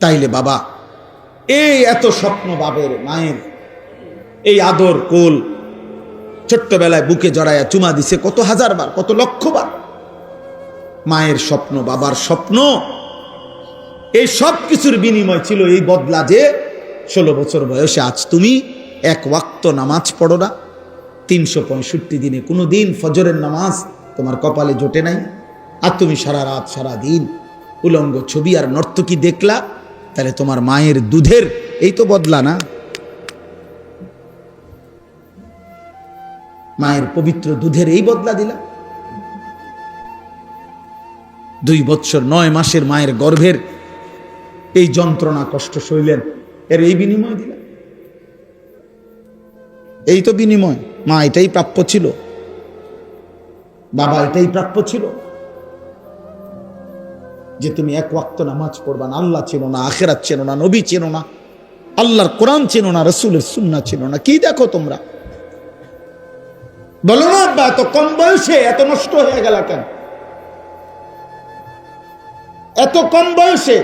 তাইলে বাবা, এই এত স্বপ্ন বাবের মায়ের এই আদর কোল ছোট্টবেলায় বুকে জড়াইয়া চুমা দিছে কত হাজার বার, কত লক্ষ বার। মায়ের স্বপ্ন, বাবার স্বপ্ন, এই সব কিছুর বিনিময় ছিল এই বদলা যে ষোলো বছর বয়সে আজ তুমি এক ওয়াক্ত নামাজ পড়ো না। তিনশো পঁয়ষট্টি দিনে কোনো দিন ফজরের নামাজ তোমার কপালে জোটে নাই। আর তুমি সারা রাত, সারা দিন উলঙ্গ ছবি আর নর্তকী দেখলা তাহলে তোমার মায়ের দুধের এই তো বদলা না? মায়ের পবিত্র দুধের এই বদলা দিলা? দুই বৎসর নয় মাসের মায়ের গর্ভের এই যন্ত্রণা কষ্ট সইলেন, এর এই বিনিময় দিলাম এই তো বিনিময়, মা এটাই প্রাপ্য ছিল। বাবা এটাই প্রাপ্য ছিল। যে তুমি এক ওয়াক্ত নামাজ পড়বা না, আল্লাহ চেনো না, আখেরাত চেনো না, নবী চেনো না, আল্লাহর কোরআন চেনো না, রসুলের সুন্না চেনো না, কি দেখো তোমরা? বলো না, আব্বা, এত কম বয়সে এত নষ্ট হয়ে গেল কেন? এত কম বয়সে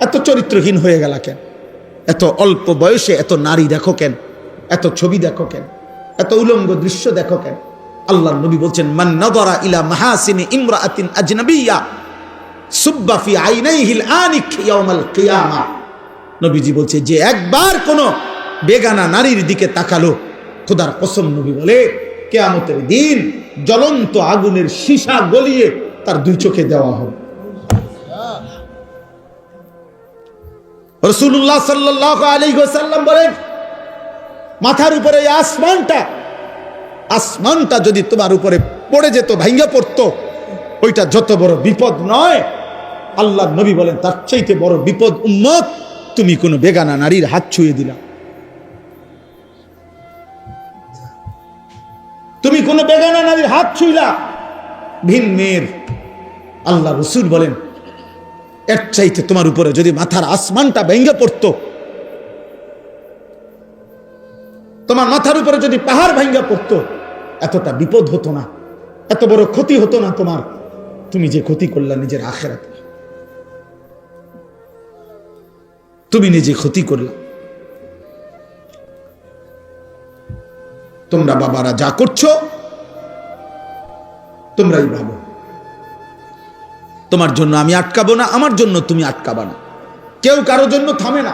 এত চরিত্রহীন হয়ে গেল কেন? এত অল্প বয়সে এত নারী দেখো কেন? এত ছবি দেখো কেন? এত উলঙ্গ দৃশ্য দেখো কেন? আল্লাহ নবী বলছেন, মান নদরা ইলা মাহাসিনি ইমরাআতিন আজনাবিয়্যা। সুব্বা ফি আইনাইহিল আনিক কিয়ামা। নবীজি বলছে, যে একবার কোন বেগানা নারীর দিকে তাকালো, খোদার কসম নবী বলে, কেয়ামতের দিন জ্বলন্ত আগুনের সীসা গলিয়ে তার দুই চোখে দেওয়া হবে। রসুল্লাহ সাল্লাহ আলী সাল্লাম বলেন, মাথার উপরে আসমানটা আসমানটা যদি তোমার উপরে পড়ে যেত ভাঙ্গা পড়তো, ওইটা যত বড় বিপদ নয়। আল্লাহ নবী বলেন, তার চাইতে বড় বিপদ উম্মত, তুমি কোনো বেগানা নারীর হাত ছুঁয়ে দিলা। তুমি কোনো বেগানা নারীর হাত ছুঁইলা। ভিন মেয়ের আল্লাহ রসুল বলেন, এর চাইতে তোমার উপরে যদি মাথার আসমানটা ভেঙে পড়তো, তোমার মাথার উপরে যদি পাহাড় ভেঙে পড়তো, এতটা বিপদ হতো না, এত বড় ক্ষতি হতো না তোমার। তুমি যে ক্ষতি করলা নিজের আখেরাতে। তুমি নিজে ক্ষতি করলা। তোমরা বাবারা যা করছ, তোমরাই ভাবো। তোমার জন্য আমি আটকাবো না, আমার জন্য তুমি আটকাবা না। কেউ কারও জন্য থামে না।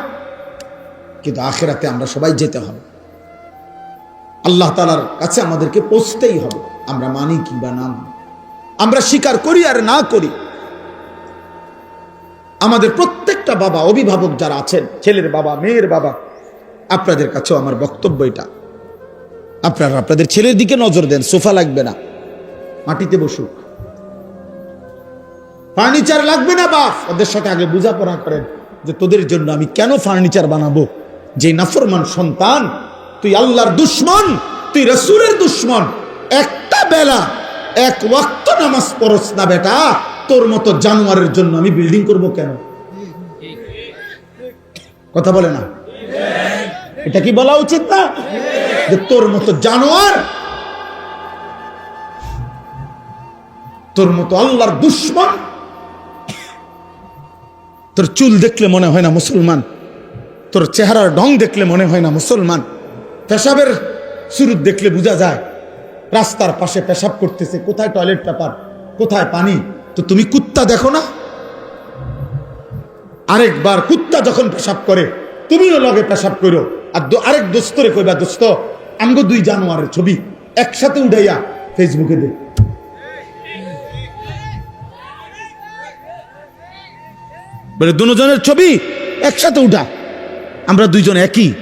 কিন্তু আখেরাতে আমরা সবাই যেতে হবে। আল্লাহ তালার কাছে আমাদেরকে পৌঁছতেই হবে। আমরা মানি কি বা না আমরা স্বীকার করি আর না করি। আমাদের প্রত্যেকটা বাবা অভিভাবক যারা আছেন, ছেলের বাবা, মেয়ের বাবা, আপনাদের কাছেও আমার বক্তব্য এটা। আপনারা আপনাদের ছেলের দিকে নজর দেন, সোফা লাগবে না, মাটিতে বসুক। ফার্নিচার লাগবে না, বাপ? ওদের সাথে আগে বোঝাপড়া করেন যে তোদের জন্য আমি কেন ফার্নিচার বানাবো? যে নাফরমান সন্তান, তুই আল্লাহর দুশ্মন, তুই রসুলের দুশ্মন, একটা বেলা, এক ওয়াক্ত নামাজ পড়স না, বেটা। তোর মতো জানোয়ারের জন্য আমি বিল্ডিং করব কেন? কথা বলে না? এটা কি বলা উচিত না? যে তোর মতো জানোয়ার, তোর মতো আল্লাহর দুশ্মন, তোর চুল দেখলে মনে হয় না মুসলমান, তোর চেহারার ঢং দেখলে মনে হয় না মুসলমান, পেশাবের শুরু দেখলে বোঝা যায়, রাস্তার পাশে পেশাব করতেছে, কোথায় টয়লেট পেপার কোথায় পানি? তো তুমি কুত্তা দেখো না? আরেকবার কুত্তা যখন পেশাব করে, তুমিও লগে পেশাব করো আর আরেক দোস্তরে কইবা, দোস্ত, আমগো দুই জানোয়ারের ছবি একসাথে উঠাইয়া ফেসবুকে দে। বলে, দুজনের ছবি একসাথে উঠা। আমরা দুইজন একই।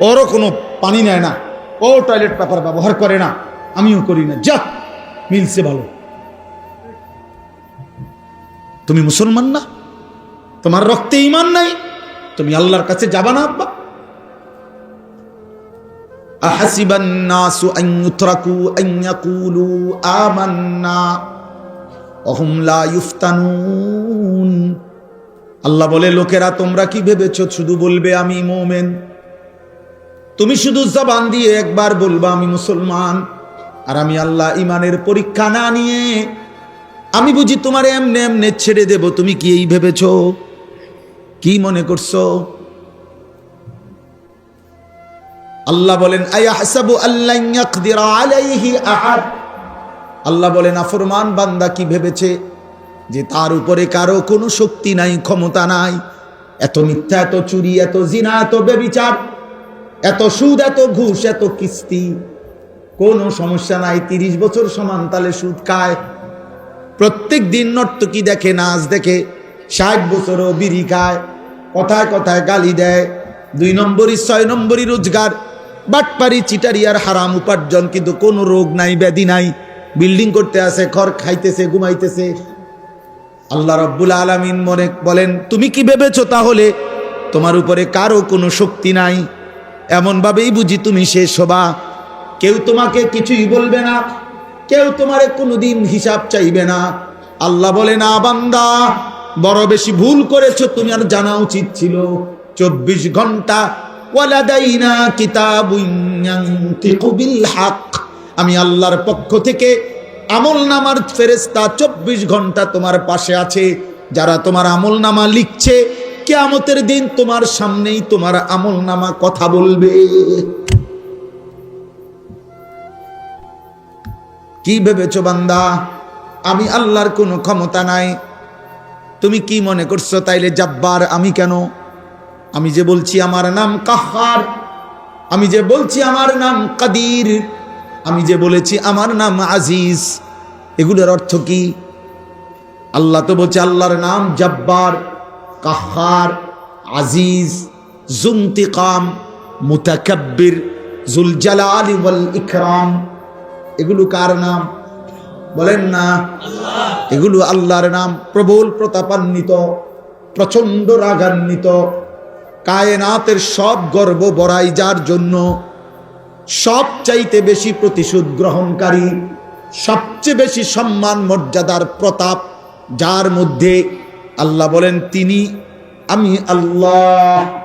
ওরও কোনো পানি নেয় না। ও টয়লেট পেপার ব্যবহার করে না। আমিও করি না। যা মিলছে ভালো। তুমি মুসলমান না? তোমার রক্তে ইমান নাই? তুমি আল্লাহর কাছে যাবা না, আব্বা? আল্লাহ বলে, লোকেরা, তোমরা কি ভেবেছ? শুধু বলবে আমি মোমেন। তুমি শুধু জবান দিয়ে একবার বলবা আমি মুসলমান। আর আমি আল্লাহ ইমানের পরীক্ষা না নিয়ে আমি বুঝি তোমার এমনে এমনে ছেড়ে দেব, তুমি কি এই ভেবেছ? কি মনে করছ? আল্লাহ বলেন আল্লাহ বলেন, আফরমান বান্দা কি ভেবেছে যে তার উপরে কারও কোনো শক্তি নাই, ক্ষমতা নাই? এত মিথ্যা, এত চুরি, এত জিনা, এত বেবিচার, এত সুদ, এত ঘুষ, এত কিস্তি। কোনো সমস্যা নাই, তিরিশ বছর সমান তালে সুদ খায়। প্রত্যেক দিন নর্তকি দেখে, নাচ দেখে, ষাট বছরও বিড়ি খায়, কথায় কথায় গালি দেয়, দুই নম্বরই, ছয় নম্বরই রোজগার। বাটপারি চিটারিয়ার হারাম উপার্জন, কিন্তু কোনো রোগ নাই, ব্যাধি নাই। বিল্ডিং করতে আসে খড় খাইতেছে, ঘুমাইতেছে। আল্লাহ রব্বুল আলমিন মনে বলেন, তুমি কি ভেবেছো তাহলে? তোমার উপরে কারও কোনো শক্তি নাই। এমনভাবেই বুঝি তুমি শেষ হবা। কেউ তোমাকে কিছুই বলবে না। কেউ তোমারে কোনোদিন হিসাব চাইবে না। আল্লাহ বলে, না বান্দা, বড় বেশি ভুল করেছ, তুমি আর জানা উচিত ছিল। চব্বিশ ঘণ্টা আমি আল্লাহর পক্ষ থেকে আমল নামার ফেরেস্তা চব্বিশ ঘণ্টা তোমার পাশে আছে। যারা তোমার আমল নামা লিখছে, কেয়ামতের দিন তোমার সামনেই তোমার আমল নামা কথা বলবে। কি ভেবেছো বান্দা? আমি আল্লাহর কোনো ক্ষমতা নাই। তুমি কি মনে করছ তাইলে জাব্বার আমি কেন? আমি যে বলছি আমার নাম কাহার আমি যে বলছি আমার নাম কাদির, আমি যে বলেছি আমার নাম আজিজ, এগুলোর অর্থ কি? আল্লাহ তো বলছে আল্লাহর নাম জব্বার কাহার আজিজ জুমতিকাম মুতাকাব্বির জুল জালাল ওয়াল ইকরাম। এগুলো কার নাম? বলেন না। এগুলো আল্লাহর নাম, প্রবল প্রতাপান্বিত প্রচণ্ড রাগান্বিত কায়নাতের সব গর্ব বড়াই যার জন্য সব চাইতে বেশি প্রতিশোধ গ্রহণকারী, সবচেয়ে বেশি সম্মান মর্যাদার প্রতাপ যার মধ্যে আল্লাহ বলেন, তিনি আমি আল্লাহ।